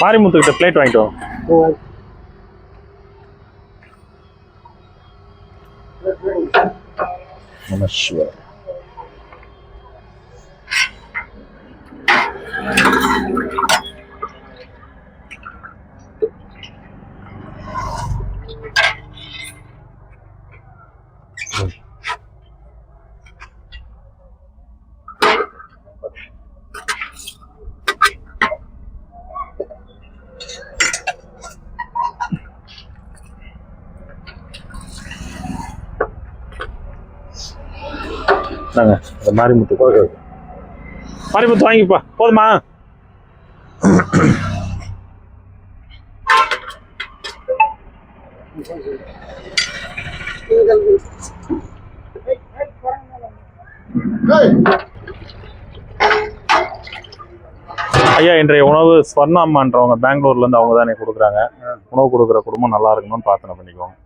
மாரிமுத்து கிட்ட பிளேட் வாங்கிட்டோம் வாங்க நாங்க இந்த மாரிமுத்து ஓகே மாரிமுத்து வாங்கிப்பா. போதுமா? ஐயா இன்றைய உணவு ஸ்வர்ணா அம்மான்றவங்க பெங்களூர்ல இருந்து அவங்க தானே கொடுக்குறாங்க. உணவு கொடுக்குற குடும்பம் நல்லா இருக்கணும்னு பிரார்த்தனை பண்ணிக்கோங்க.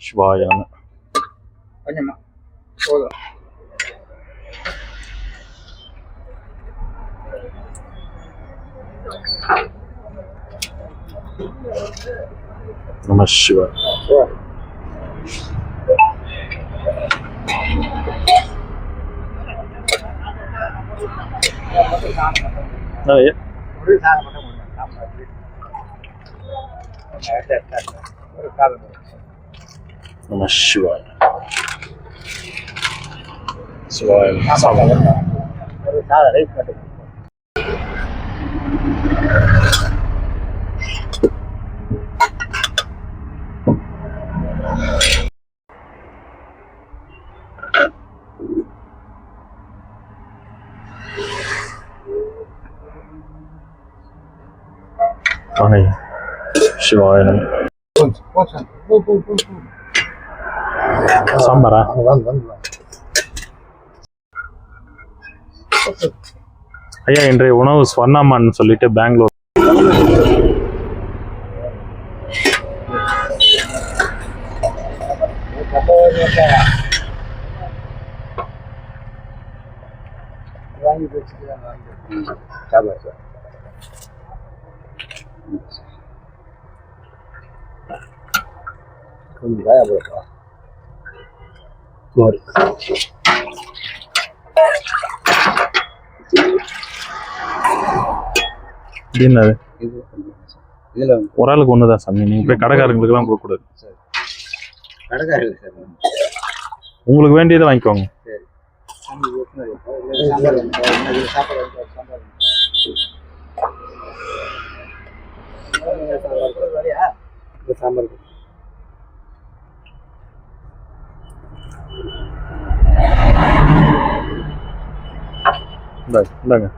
சிவாய நம. கொஞ்சமா போதும் நம சிவாய ஐயா ஒரு சாதம் மட்டும் போ, போ. சாம்பாரா ஐயா இன்றைய உணவு ஸ்வர்ணாமான்னு சொல்லிட்டு பெங்களூர் வாங்கி வச்சுட்டு வாங்கி சாம்பார் சார் கொஞ்சம் காயா போட்டா இது என்னது? இது இதில் ஒரு ஆளுக்கு ஒன்று தான் சாமி. நீங்கள் போய் கடைக்காரங்களுக்குலாம் கொடுக்கக்கூடாது. கடைக்காரர் சார். உங்களுக்கு வேண்டியதை வாங்கிக்கோங்க. சரி. சாம்பார் வந்து சாப்பாடு வந்து சாம்பார் சாம்பார் வரையா இந்த சாம்பார் இந்தாங்க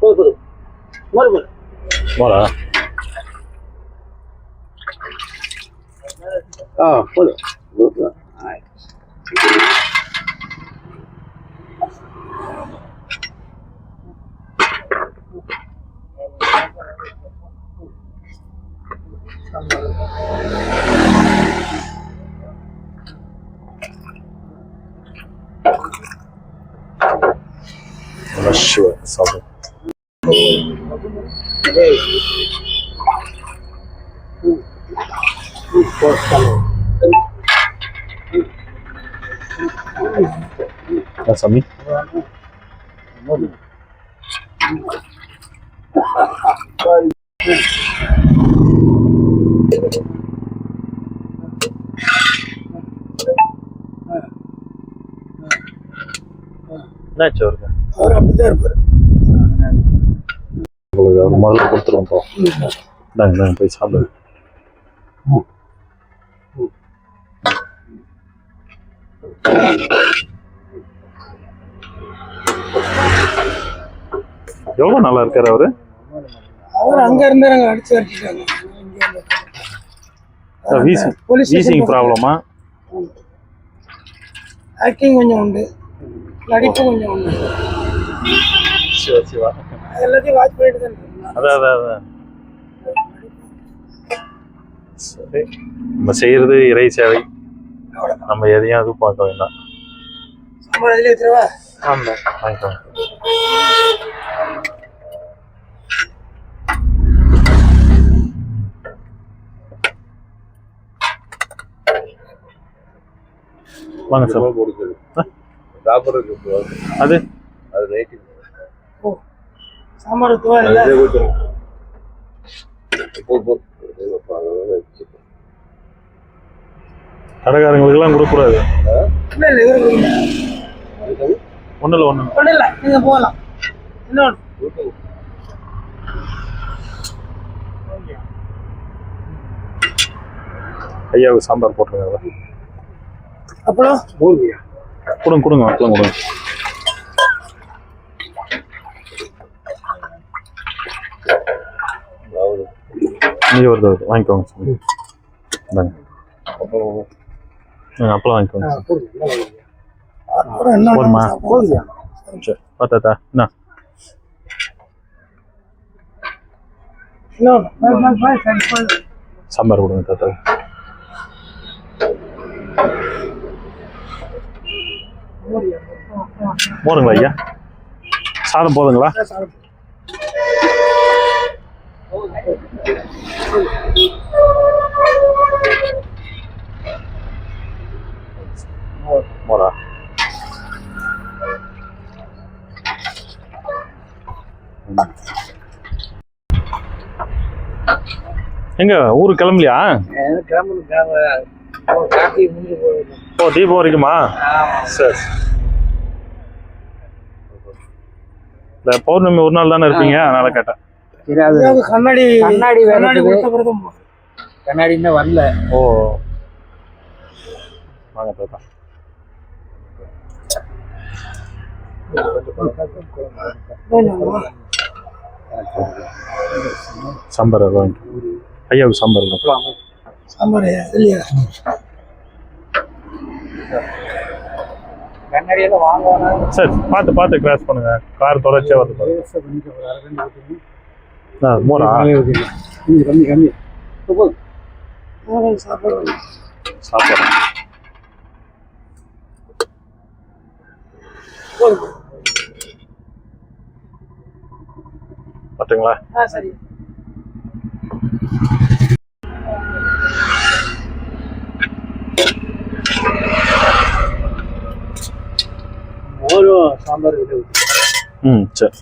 இந்தாங்க. போடா ஆ போதும் ஆயிடுச்சு நம சிவாய சாப்பிடு ஆ, சாமி என்னாச்சு அவருக்கு அவர் அப்படிதான் இருப்பாரு உங்களுக்கு அவர் முதல்ல கொடுத்துருவோம் போ இந்தாங்க இந்தாங்க போய் சாப்பிடுங்க எவ்வளவு நல்லா இருக்காரு அவரு? அவர் அங்க இருந்து நாங்க அடிச்சு போலீஸ் வீசிங் ப்ராப்ளமா? ஆக்டிங் கொஞ்சம் உண்டு. நடிப்பு கொஞ்சம் உண்டு. எல்லாத்தையும் வாட்ச் பண்ணிட்டு தான் அதான் அதான் அதான். சரி. நம்ம செய்யறது இறை சேவை. நம்ம எதையும் எதுவும் பார்க்க வேண்டாம். சாம்பார் இதுல வச்சிருவா ஆமா. வாங்கிக்கோங்க. வாங்க சார். கொடுக்குது சாப்பிட்றதுக்கு அது? அது ரேட்டு ஓ சாம்பார் இல்லை இவருக்கு ஒன்றும் இல்லை ஒன்றும் ஒன்றும் இல்லை நீங்கள் போகலாம் இன்னொன்று ஐயாவுக்கு சாம்பார் போட்டுருங்க அப்புறம்? கொடுங்க கொடுங்க. அப்பளம் கொடுங்க. இங்கே வருது வருது வாங்கிக்கோங்க சார் இந்தாங்க. அப்பளம் வாங்கிக்கோங்க போதுமா? சரி பார்த்தாத்தா என்ன சாம்பார் கொடுங்க தாத்தா. போதுங்களா ஐயா? சாதம் போதுங்களா? மோரா எங்க ஊருக்கு கிளம்பலையா? ஓ தீபம் வரைக்குமா சரி. இந்த பௌர்ணமி ஒரு நாள் தானே இருப்பீங்க? அதனால கேட்டேன். ஐயாவுக்கு கண்ணாடி கண்ணாடி கண்ணாடி. கண்ணாடி இன்னும் வரல. ஓ. வாங்க வேணுமா? சாம்பார் வாங்கி ஐயாவுக்கு சாம்பார். சாம்பார் இல்லையா? சரி பார்த்து பார்த்து கிராஸ் பண்ணுங்க. கார் தொடர்ச்சியா வருது பாருங்க. ஆ, மோரா கம்மி கம்மி கம்மி நானும் சாப்பிடுவேன் சாப்பாடு பார்த்துங்களா ஆ சரி மோரும் சாம்பார் இது ம் சரி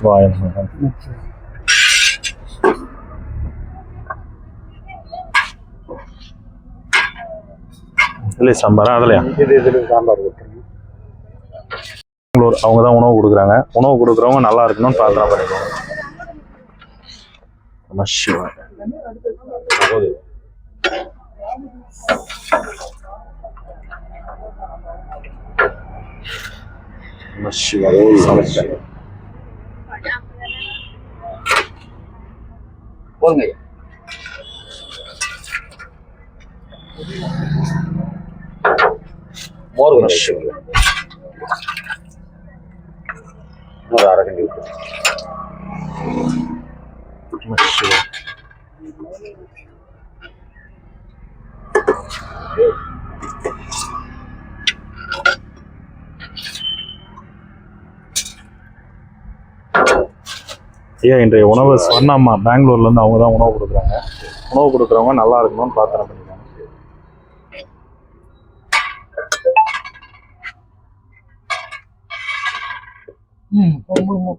சிவாய. இல்லை சாம்பாரா. அதுலையா? இதில் சாம்பார் பெங்களூர் அவங்க தான் உணவு கொடுக்குறாங்க. உணவு கொடுக்குறவங்க நல்லா இருக்கணும்னு பிரார்த்தனை பண்ணிக்கோங்க நம சிவாய நம சிவாய நம சிவாய. போதுங்க ஐயா மோர் நம கொஞ்சம் சிவாய. ஒரு அரை கண்டி விட்டு நம சிவாய. ஐயா இன்றைய உணவு சொன்னம்மா பெங்களூர்ல இருந்து அவங்க தான் உணவு கொடுக்குறாங்க. உணவு கொடுக்குறவங்க நல்லா இருக்கணும்னு பிரார்த்தனை ரொம்ப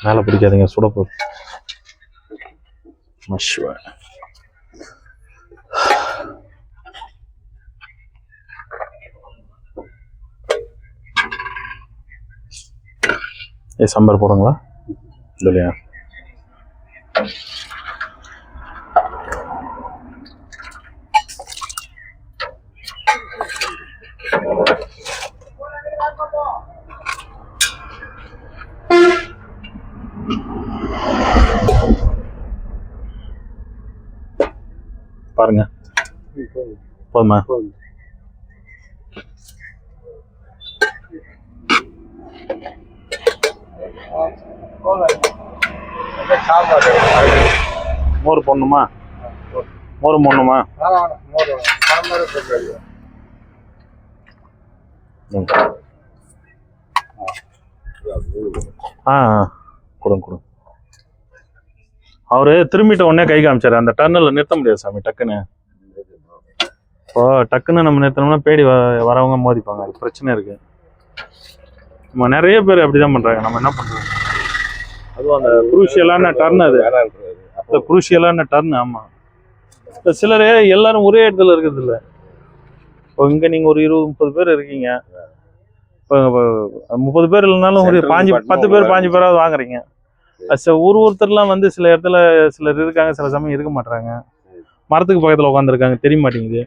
மேலே பிடிக்காதீங்க சுட போகுது நம சிவாய. ஏ சாம்பார் போடுங்களா இல்லையா போதுமா மோர் பொண்ணுமா மோர் பொண்ணுமா ஆ ஆ. கொடுங்க கொடுங்க. அவரு திரும்பிட்ட உடனே கை காமிச்சாரு. அந்த டர்னில் நிறுத்த முடியாது சாமி டக்குன்னு. இப்போ டக்குன்னு நம்ம நிறுத்தணும்னா பேடி வரவங்க மோதிப்பாங்க. அது பிரச்சனை இருக்கு. நம்ம நிறைய பேர் அப்படிதான் பண்றாங்க. நம்ம என்ன பண்றோம் அதுவும் அந்த குரூஷியலான டர்ன் அது. இந்த குரூஷியலான டர்ன் ஆமா. சிலர் எல்லாரும் ஒரே இடத்துல இருக்கிறது இல்ல. இப்போ இங்க நீங்க ஒரு இருபது முப்பது பேர் இருக்கீங்க. இப்போ முப்பது பேர் இல்லைனாலும் ஒரு பாஞ்சு பத்து பேர் பாஞ்சு பேராவது வாங்குறீங்க. ஒரு ஒருத்தர்லாம் வந்து சில இடத்துல சிலர் இருக்காங்க சில சமயம் இருக்க மாட்டாங்க மரத்துக்கு பக்கத்துல உட்காந்துருக்காங்க தெரிய மாட்டேங்குது.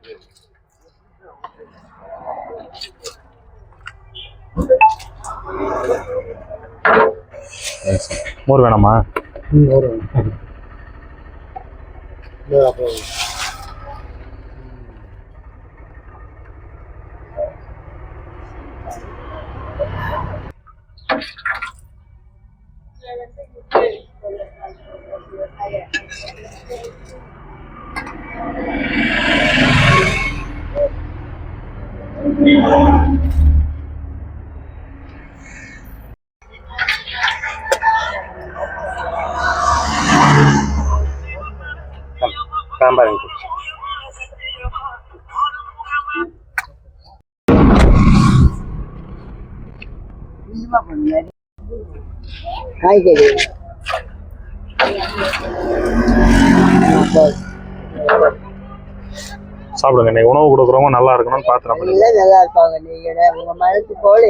மோர் வேணாமா? சாம்பார் காய்கறி சாப்பிடுங்க. இன்னைக்கு உணவு கொடுக்குறவங்க நல்லா இருக்கணும்னு பார்த்து நம்ம எல்லாம் நல்லா இருப்பாங்க. நீங்க உங்க மனசு போல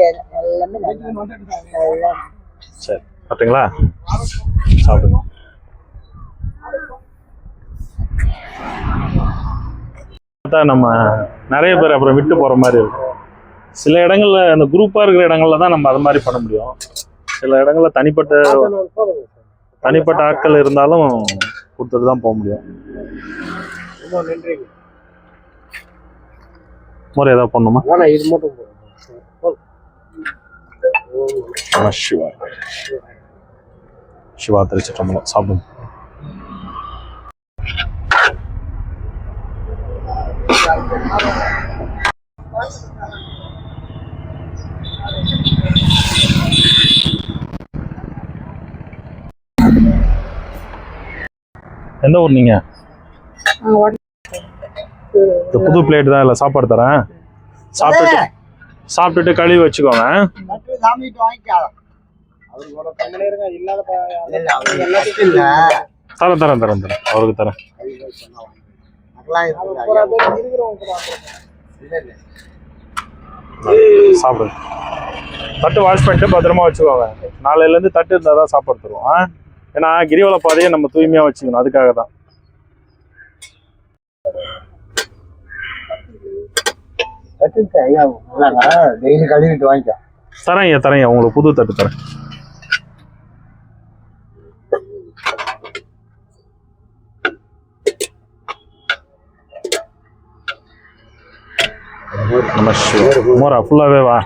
எல்லாமே நல்லா சரி. பார்த்தீங்களா சாப்பிடுங்க. பார்த்தா நம்ம நிறைய பேர் அப்புறம் விட்டு போற மாதிரி இருக்கும். சில இடங்கள்ல அந்த குரூப்பா இருக்கிற இடங்கள்ல தான் நம்ம அது மாதிரி பண்ண முடியும். சில இடங்கள்ல தனிப்பட்ட தனிப்பட்ட ஆட்கள் இருந்தாலும் கொடுத்துட்டு தான் போக முடியும். முறை ஏதாவது பண்ணுமா இது மட்டும் சிவா. சிவா திருச்சிட்டம்பலம் சாப்பிடுங்க எந்த ஊர் நீங்க? இந்த புது பிளேட் தான் இல்லை சாப்பாடு தரேன். சாப்பிட்டுட்டு சாப்பிட்டுட்டு கழுவி வச்சுக்கோங்க. தரேன் தரேன் தரேன் தரேன். அவருக்கு தரேன். சாப்பிடுங்க தட்டு வாஷ் பண்ணிட்டு பத்திரமா வச்சுக்கோங்க. நாளையிலேருந்து தட்டு இருந்தால் தான் சாப்பாடு தருவோம்? ஏன்னா கிரிவல பாதையை நம்ம தூய்மையாக வச்சுக்கணும். அதுக்காக தான் தரேன் தரேன் உங்களுக்கு புது தட்டு தரேன். மோரா ஃபுல்லாகவே வா.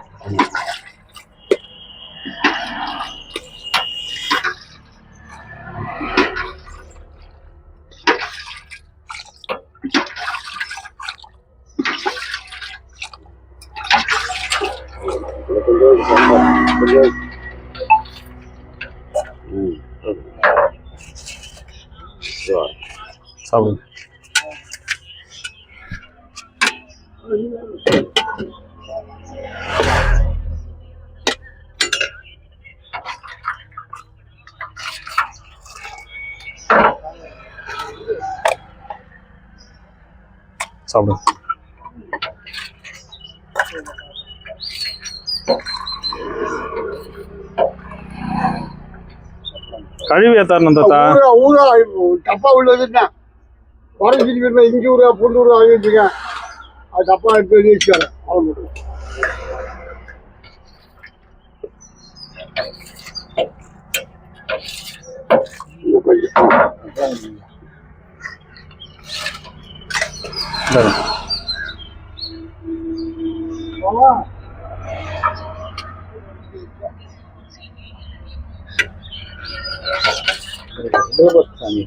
சாப்பிடுங்க சாப்பிடுங்க கழிவு ஏத்தாரணும் தாத்தா ஊரா டப்பா உள்ளதுன்னா குறைஞ்சிட்டு போய் இஞ்சி ஊரா பூண்டு ஊரா வாங்கிட்டு இருக்கேன் அது டப்பா எடுத்து வெளியே வச்சுக்கிறேன் அவ்வளோ மட்டும் இன்னும் கொஞ்சம். இந்தாங்க. சாமி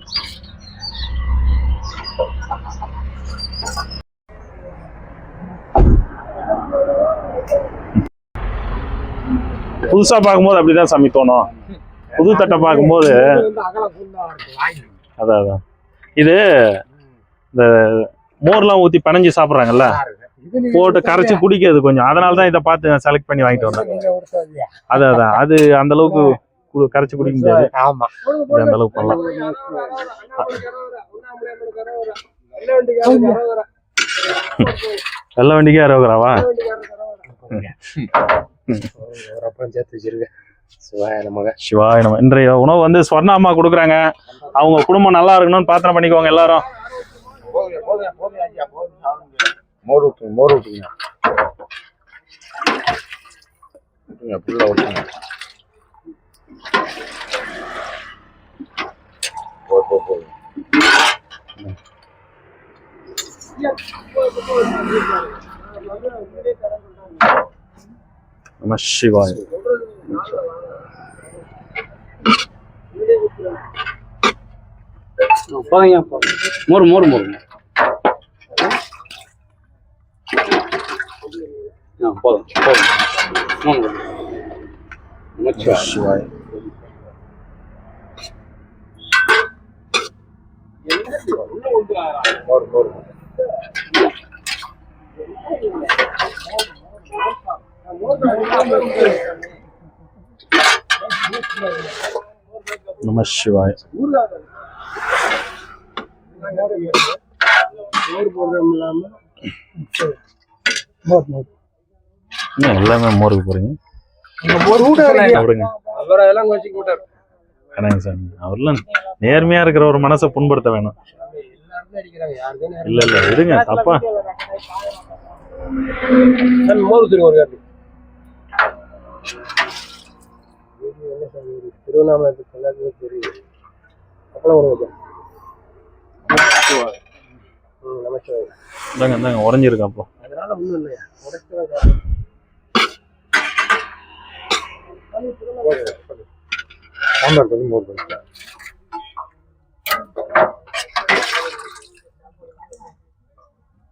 புதுசா பார்க்கும்போது அப்படிதான் சாமி தோணும். புது தட்டை பார்க்கும்போது அதான் அதான். இது இந்த மோர்லாம் ஊத்தி பிணைஞ்சு சாப்பிட்றாங்கல்ல? போட்டு கரைச்சு குடிக்கிறது கொஞ்சம். அதனால தான் இதை பார்த்து செலக்ட் பண்ணி வாங்கிட்டு வந்தேன். அதான் அதான். அது அந்த அளவுக்கு கரைச்சு குடிக்க முடியாது. ஆமா. அந்த அளவுக்கு பண்ணலாம். வெள்ள வண்டிக்கே அப்புறம் சேர்த்து வச்சிருக்க. சிவாய நமக. சிவாய நம்ம இன்றைய உணவு வந்து ஸ்வர்ணா அம்மா கொடுக்குறாங்க. அவங்க குடும்பம் நல்லா இருக்கணும்னு பிரார்த்தனை பண்ணிக்கோங்க எல்லாரும். மோர் ஊற்றுங்க மோர் ஊற்றுங்க ஃபுல்லாக ஊற்றுங்க போது போது போது நம சிவாய. மோர் மோர் மோர். போதும் போதும். நம சிவாய. மோர் மோர். நம சிவாய். எல்லாமே மோருக்கு போறீங்க? சாமி. அவர்லாம் நேர்மையா இருக்கிற ஒரு மனசை புண்படுத்த வேணும். இல்ல இல்ல விடுங்க தப்பா. மோர் ஒரு என்ன சார் இது? திருவண்ணாமலத்துக்கு எல்லாருக்குமே தெரியுது அப்பளம் கொடுங்க ம் நமச்சிவாய் இந்தாங்க இந்தாங்க உறைஞ்சிருக்கு அப்போ அதனால ஒன்றும் இல்லையா உடைச்சு சாம்பார் பண்ணி மோர் பண்ணி வரும்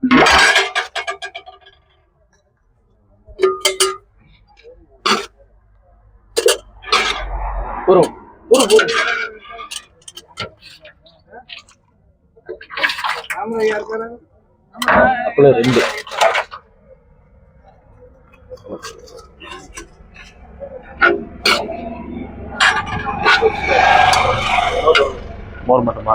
வரும் வரும். அப்பளம் ரெண்டு. மோர் மட்டுமா?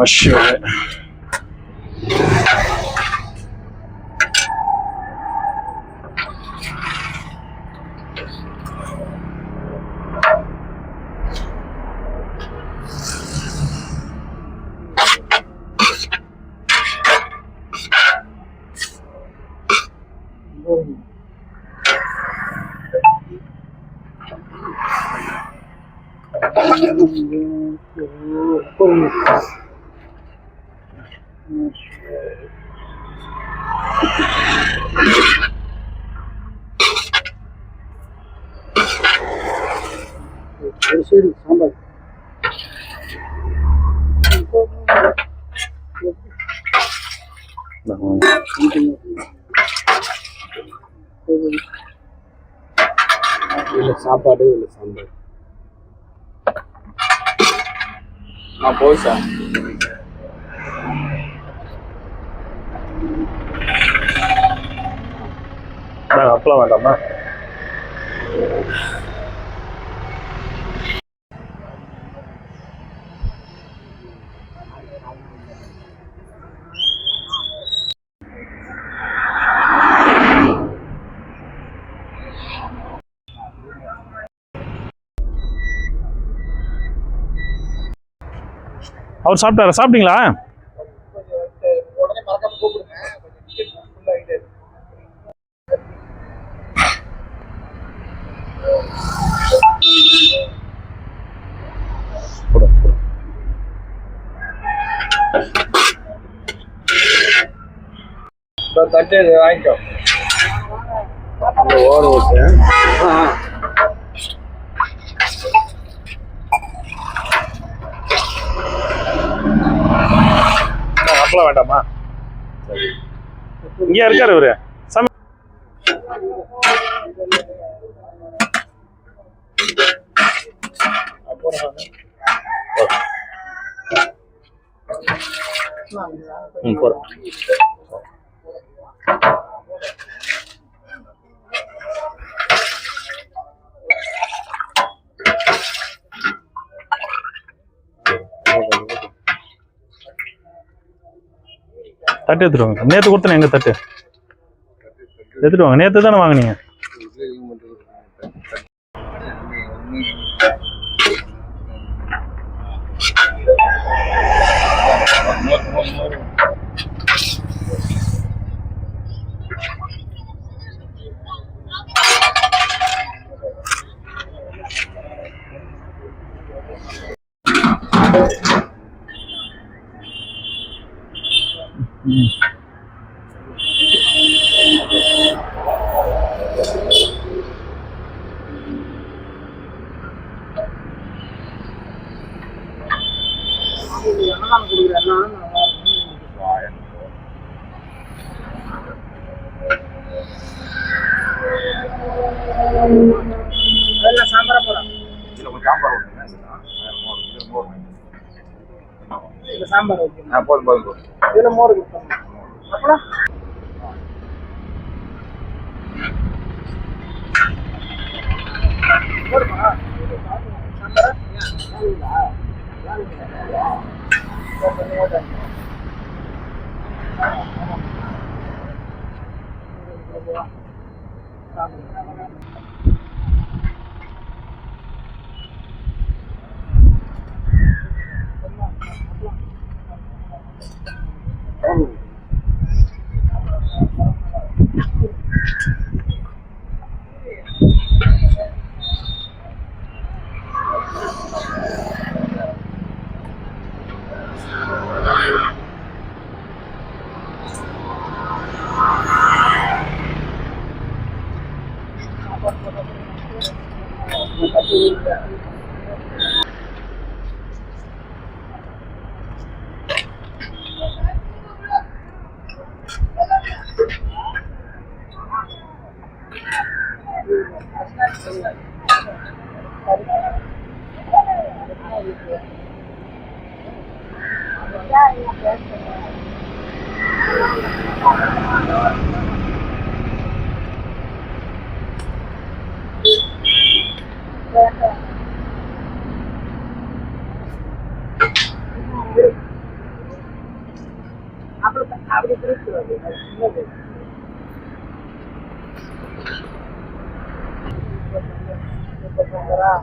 மோர் மோர் இதில் சாப்பாடு இல்ல சாம்பார். நான் போய் சார் அப்பெல்லாம் வேண்டாமா? அவர் சாப்பிட்டாரா? சாப்பிட்டீங்களா? உடனே மறக்காம கூப்பிடுங்க கொஞ்சம் டிக்கெட் ஃபுல் ஆகிட்டே இருக்கு கொடு கொடு இப்போ தட்டு இது வாங்கிக்கோ ஓர ஓட்டேன் நாங்கள் அப்பளம் வேண்டாமா? இங்கே இருக்காரு இவரு. சம தட்டு எடுத்துட்டு வாங்க. நேற்று கொடுத்தனே எங்கள் தட்டு? எடுத்துட்டு வாங்க. நேற்று தானே வாங்குனீங்க? சாம்பார் போலாம் இதில் கொஞ்சம் சாம்பார் விட்டுருங்க மோர் மோர் இந்த சாம்பார் ஓகே. ஆ போதும் போதும் போதும். இதில் மோர் கொடுத்தோம் அப்புறம்? போடுமா சாம்பார்? அப்படி திருப்பி abre trechando. Agora,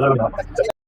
Hello.